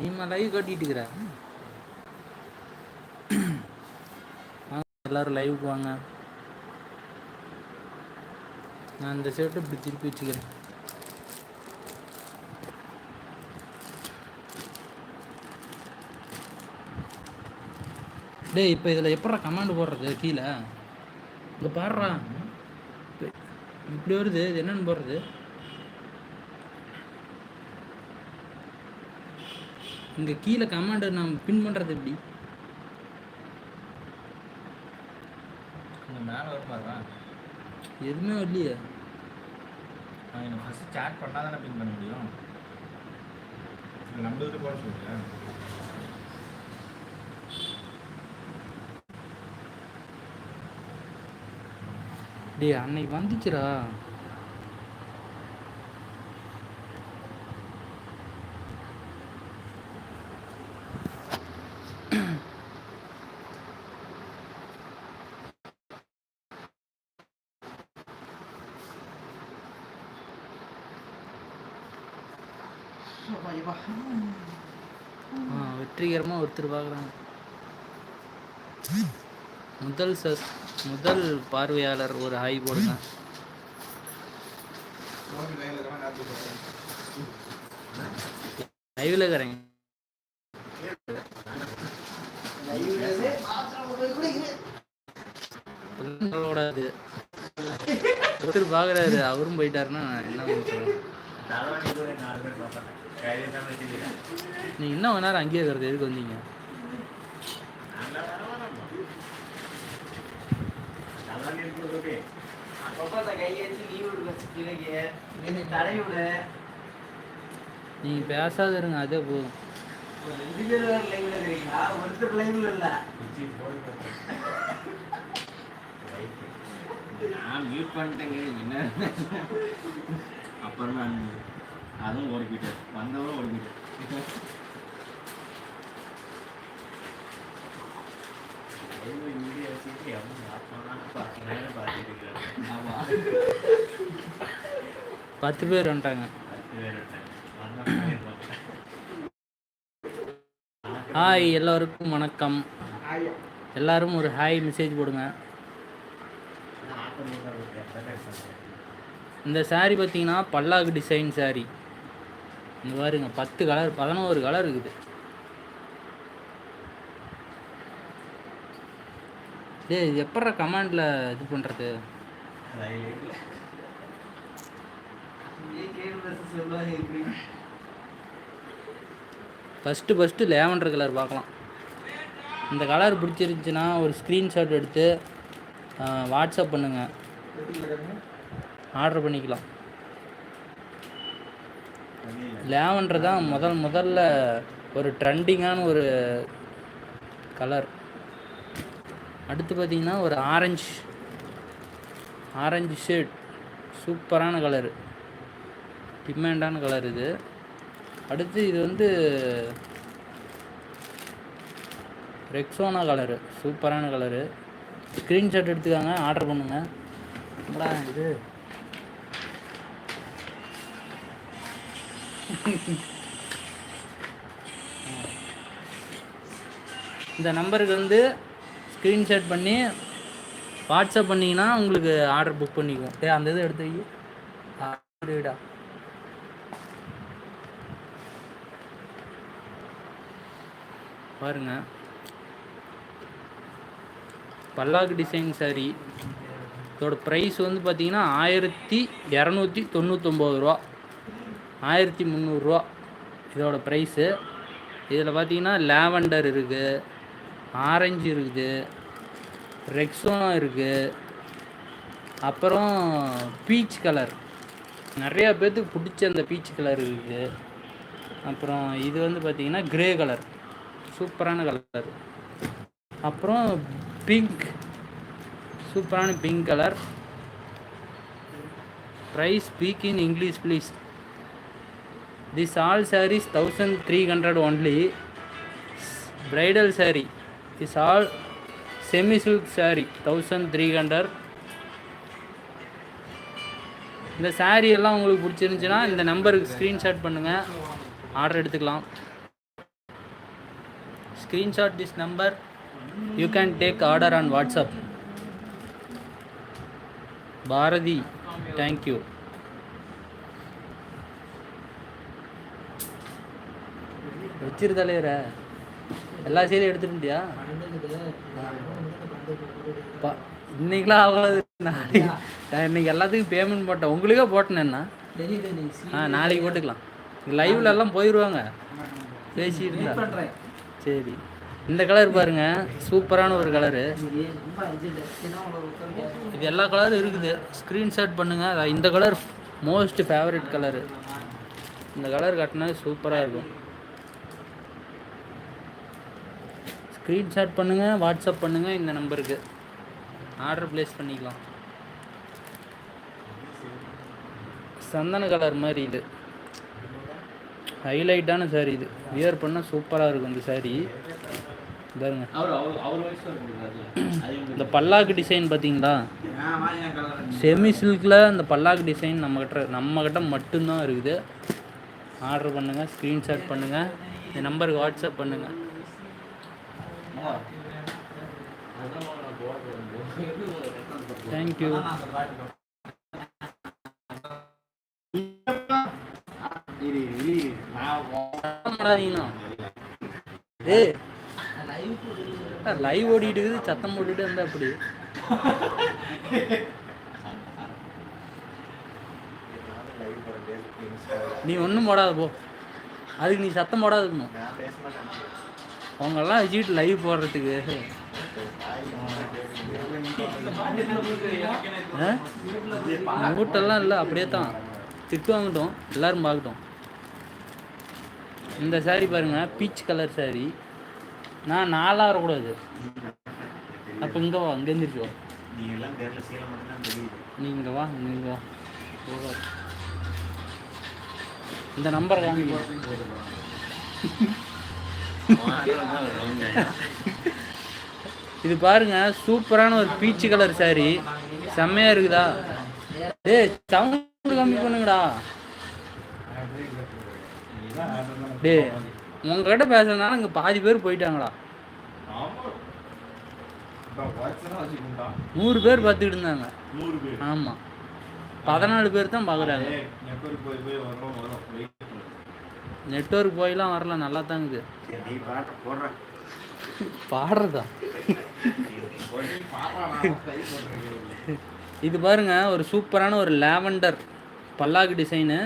Neema live காட்டிட்டு இருக்கிற. எல்லாரும் லைவுக்கு வாங்க. நான் இந்த ஷர்ட்டை இப்படி திருப்பி வச்சுக்கிறேன். டேய் இப்போ இதில் எப்படா கமாண்ட் போடுறது? கீழே. இங்கே பாடுறா இப்படி வருது இது என்னென்னு போடுறது? இங்கே கீழே கமாண்டு நான் பின் பண்ணுறது எப்படி? எதுவுமே வரலையே. எனக்கு ஃபஸ்ட்டு சேட் பண்ணால் தானே பின் பண்ண முடியும். நம்ம இது போட சொல்லுங்க. டேய் அன்னைக்கு வந்துச்சுடா. ஆ வெற்றிகரமாக ஒருத்தர் பார்க்குறாங்க முதல் சஸ் முதல் பார்வையாளர் ஒரு ஹாய் போடுங்க லைவ்ல இருக்கிறேங்க ஒருத்தர் பார்க்குறாரு அவரும் போயிட்டாருன்னா என்ன பண்ணுறது நீங்கள் இன்னும் கொஞ்ச நேரம் அங்கேயே இருக்கிறது எதுக்கு வந்தீங்க? நீங்க பேசாத இருங்க அதே போதும். நான் மியூட் பண்ணிட்டேங்க என்ன அப்புறமா அதுவும் ஓடிக்கிட்டேன் வந்தவரும் ஓடிக்கிட்டேன் ஆமா. பத்து பேர் வந்துட்டாங்க. ஹாய் எல்லாருக்கும் வணக்கம். எல்லாரும் ஒரு ஹாய் மெசேஜ் போடுங்க. இந்த saree பார்த்தீங்கன்னா பல்லாக்கு டிசைன் saree. இந்த பாருங்க பத்து கலர் பதினோரு கலர் இருக்குது. டே இது எப்பட்றா கமாண்டில் இது பண்ணுறது ஃபஸ்ட்டு ஃபஸ்ட்டு லேவண்டர் கலர் பார்க்கலாம். இந்த கலர் பிடிச்சிருந்துச்சின்னா ஒரு ஸ்க்ரீன்ஷாட் எடுத்து வாட்ஸ்அப் பண்ணுங்கள் ஆர்டர் பண்ணிக்கலாம். லேவண்டர் தான் முதல் முதல்ல ஒரு ட்ரெண்டிங்கான ஒரு கலர் அடுத்து பார்த்தீங்கன்னா ஒரு ஆரஞ்சு ஆரஞ்சு ஷேட் சூப்பரான கலரு டிமாண்டான கலர் இது. அடுத்து இது வந்து ரெக்ஸோனா கலரு சூப்பரான கலரு ஸ்க்ரீன்ஷாட் எடுத்துக்காங்க ஆர்டர் பண்ணுங்கள் இது? இந்த நம்பருக்கு வந்து ஸ்க்ரீன்ஷாட் பண்ணி வாட்ஸ்அப் பண்ணிங்கன்னா உங்களுக்கு ஆர்டர் புக் பண்ணிக்குவோம். டே அந்த இதை எடுத்து வை. பாருங்க. பல்லாக்கு டிசைன் saree. இதோட ப்ரைஸ் வந்து பார்த்தீங்கன்னா ஆயிரத்தி இரநூத்தி தொண்ணூத்தொம்பது ரூபா. ஆயிரத்தி முந்நூறுரூவா இதோட ப்ரைஸு இதில் பார்த்தீங்கன்னா லேவண்டர் இருக்குது ஆரஞ்சு இருக்குது ரெக்ஸோனா இருக்குது அப்புறம் பீச் கலர் நிறையா பேர்த்துக்கு பிடிச்ச அந்த பீச் கலர் இருக்குது. அப்புறம் இது வந்து பார்த்திங்கன்னா க்ரே கலர் சூப்பரான கலர் அப்புறம் பிங்க் சூப்பரான pink colour price speak in English please this all saris thousand three hundred only bridal sari this all semi silk sari thousand three hundred இந்த சாரீ எல்லாம் உங்களுக்கு பிடிச்சிருந்துச்சுன்னா இந்த நம்பருக்கு ஸ்க்ரீன்ஷாட் பண்ணுங்கள் ஆர்டர் எடுத்துக்கலாம். Screenshot this number you can take order on WhatsApp Bharathi thank you வச்சிரு தலைவர எல்லா செய்தியும் எடுத்துட்டியா இன்னைக்கெலாம் அவ்வளவு நாளைக்கு நான் இன்னைக்கு எல்லாத்துக்கும் பேமெண்ட் போட்டேன் உங்களுக்கே போட்டேன்னா ஆ நாளைக்கு போட்டுக்கலாம். லைவ்ல எல்லாம் போயிடுவாங்க பேசிட்டு சரி. இந்த கலர் பாருங்க. சூப்பரான ஒரு கலரு இது எல்லா கலரும் இருக்குது. ஸ்க்ரீன்ஷாட் பண்ணுங்க. இந்த கலர் மோஸ்ட் ஃபேவரட் கலரு இந்த கலர் கட்டினா சூப்பராக இருக்கும். ஸ்க்ரீன்ஷாட் பண்ணுங்க வாட்ஸ்அப் பண்ணுங்க இந்த நம்பருக்கு. ஆர்டர் ப்ளேஸ் பண்ணிக்கலாம். சந்தன கலர் மாதிரி இது. ஹைலைட்டான saree இது. வியர் பண்ணால் சூப்பராக இருக்கும் இந்த saree. பாருங்க. இந்த பல்லாக்கு டிசைன் பார்த்தீங்களா? செமி சில்கில் இந்த பல்லாக்கு டிசைன் நம்ம கிட்ட நம்ம கிட்ட மட்டும்தான் இருக்குது. ஆர்டர் பண்ணுங்கள் ஸ்க்ரீன்ஷாட் பண்ணுங்கள் இந்த நம்பருக்கு வாட்ஸ்அப் பண்ணுங்கள் தேங்க்யூ லைவ் ஓடிட்டு இருக்குது சத்தம் போட்டுட்டு இருந்தா அப்படி நீ ஒன்றும் போடாத போ. அதுக்கு நீ சத்தம் போடாத இருக்கணும் அவங்கெல்லாம் வச்சுக்கிட்டு லைவ் போடுறதுக்கு. மூட்டெல்லாம் இல்லை அப்படியே தான். திட்டு வாங்கட்டும் எல்லாரும் பார்க்கட்டும். இந்த saree பாருங்க பீச் கலர் சாரி நான் நாலாக வரக்கூடாது. அப்போ இங்கே வா இங்கே இருந்துச்சு வா. நீங்கள் வா நீ வா. இந்த நம்பர் காமிக்க இது பாருங்க சூப்பரான ஒரு பீச்சு கலர் saree. செம்மையா இருக்குதா? டேய் சவுண்ட் கம்மி பண்ணுங்கடா. டேய் உங்ககிட்ட பேசுறதுனால இங்க பாதி பேர் போயிட்டாங்கடா நூறு பேர் பார்த்துக்கிட்டு இருந்தாங்க. ஆமா. பதினாலு பேர் தான் பார்க்குறாங்க. நெட்ஒர்க் போயெல்லாம் வரல நல்லா தான் பாடுறதா? இது பாருங்க ஒரு சூப்பரான ஒரு லேவண்டர் பல்லாக்கு டிசைனு.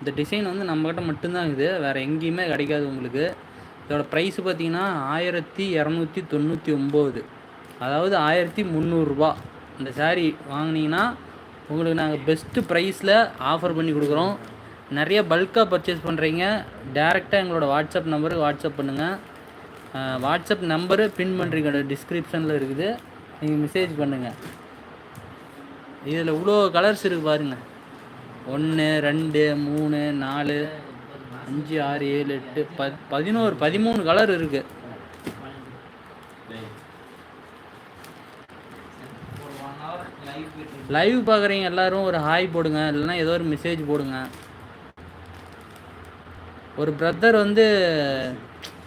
இந்த டிசைன் வந்து நம்மக்கிட்ட மட்டும்தான் இருக்குது. வேறு எங்கேயுமே கிடைக்காது உங்களுக்கு. இதோட ப்ரைஸ் பார்த்தீங்கன்னா ஆயிரத்தி இரநூத்தி தொண்ணூற்றி ஒம்பது. அதாவது ஆயிரத்தி முந்நூறுரூபா இந்த சாரீ வாங்கினீங்கன்னா உங்களுக்கு நாங்கள் பெஸ்ட்டு ப்ரைஸில் ஆஃபர் பண்ணி கொடுக்குறோம். நிறைய பல்காக பர்ச்சேஸ் பண்ணுறீங்க டேரெக்டாக எங்களோட வாட்ஸ்அப் நம்பருக்கு வாட்ஸ்அப் பண்ணுங்கள் வாட்ஸ்அப் நம்பரு பின் பண்ணுறீங்க டிஸ்கிரிப்ஷனில் இருக்குது. நீங்கள் மெசேஜ் பண்ணுங்கள் இதில் இவ்வளோ கலர்ஸ் இருக்குது பாருங்க. ஒன்று ரெண்டு மூணு நாலு அஞ்சு ஆறு ஏழு எட்டு ப பதினோரு பதிமூணு கலர் இருக்குது லைவ் பார்க்குறீங்க எல்லாரும் ஒரு ஹாய் போடுங்க. இல்லைன்னா ஏதோ ஒரு மெசேஜ் போடுங்க. ஒரு பிரதர் வந்து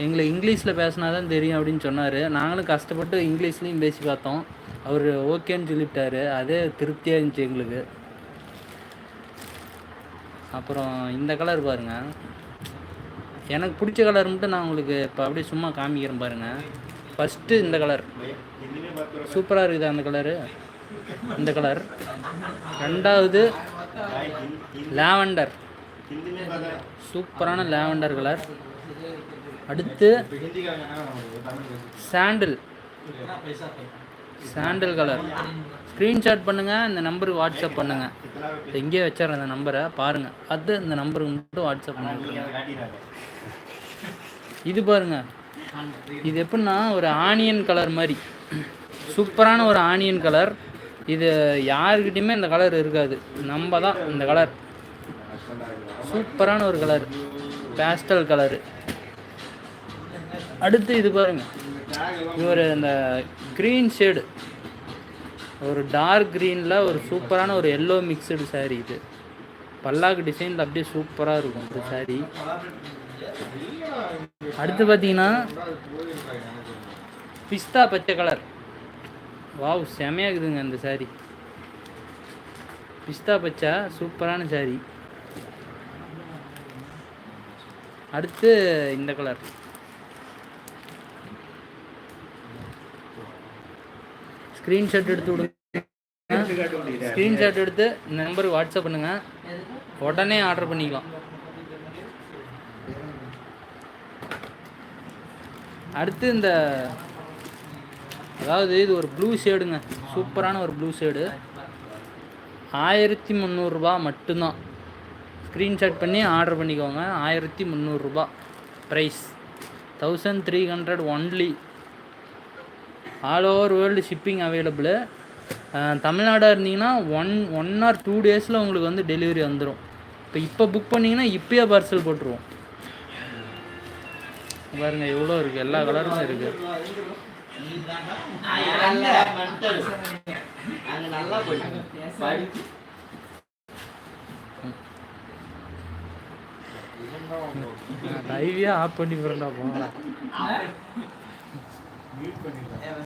எங்களை இங்கிலீஷில் பேசினா தான் தெரியும் அப்படின்னு சொன்னார். நாங்களும் கஷ்டப்பட்டு இங்கிலீஷ்லேயும் பேசி பார்த்தோம். அவர் ஓகேன்னு சொல்லிவிட்டார் அதே திருப்தியாக இருந்துச்சு எங்களுக்கு. அப்புறம் இந்த கலர் பாருங்க. எனக்கு பிடிச்ச கலர் மட்டும் நான் உங்களுக்கு இப்போ அப்படியே சும்மா காமிக்கிறேன் பாருங்க. ஃபஸ்ட்டு இந்த கலர் சூப்பராக இருக்குது அந்த கலரு இந்த கலர் ரெண்டாவது லாவெண்டர். சூப்பரான லேவண்டர் கலர். அடுத்து சாண்டில். சாண்டில் கலர். ஸ்க்ரீன்ஷாட் பண்ணுங்கள் இந்த நம்பருக்கு வாட்ஸ்அப் பண்ணுங்கள் எங்கேயே வச்சிடறேன் அந்த நம்பரை பாருங்கள் அது இந்த நம்பருக்கு மட்டும் வாட்ஸ்அப் பண்ணுங்க இது பாருங்க. இது எப்படின்னா ஒரு ஆனியன் கலர் மாதிரி. சூப்பரான ஒரு ஆனியன் கலர். இது யாருக்கிட்டையுமே இந்த கலர் இருக்காது. நம்ம தான் இந்த கலர். சூப்பரான ஒரு கலர். Pastel colour. அடுத்து இது பாருங்க. இவர் ஒரு இந்த க்ரீன் ஷேடு ஒரு டார்க் க்ரீனில் ஒரு சூப்பரான ஒரு எல்லோ மிக்சடு saree இது. பல்லாக்கு டிசைனில் அப்படியே சூப்பராக இருக்கும் இந்த saree. அடுத்து பார்த்தீங்கன்னா பிஸ்தா பச்சை கலர் வாவ் செமையாக இருக்குதுங்க இந்த saree. பிஸ்தா பச்சா சூப்பரான saree. அடுத்து இந்த கலர் ஸ்க்ரீன்ஷாட் எடுத்து விடுங்க. ஸ்க்ரீன்ஷாட் எடுத்து இந்த நம்பருக்கு வாட்ஸ்அப் பண்ணுங்க. உடனே ஆர்டர் பண்ணிக்கலாம். அடுத்து இந்த அதாவது இது ஒரு ப்ளூ ஷேடுங்க சூப்பரான ஒரு ப்ளூ ஷேடு ஆயிரத்தி முந்நூறுரூபா மட்டும்தான். ஸ்க்ரீன்ஷாட் பண்ணி ஆர்டர் பண்ணிக்கோங்க. ஆயிரத்தி முந்நூறுரூபா price thousand three hundred only all over world shipping available தமிழ்நாடாக இருந்தீங்கன்னா ஒன் ஒன் ஆர் டூ டேஸில் உங்களுக்கு வந்து டெலிவரி வந்துடும் இப்போ இப்போ புக் பண்ணிங்கன்னா இப்போயே பார்சல் போட்டுருவோம். பாருங்க எவ்வளோ இருக்குது எல்லா கலருமே இருக்குது நல்லா போயிட்டு படிச்சு லைவே ஆஃப் பண்ணி போறேன்டா போங்களா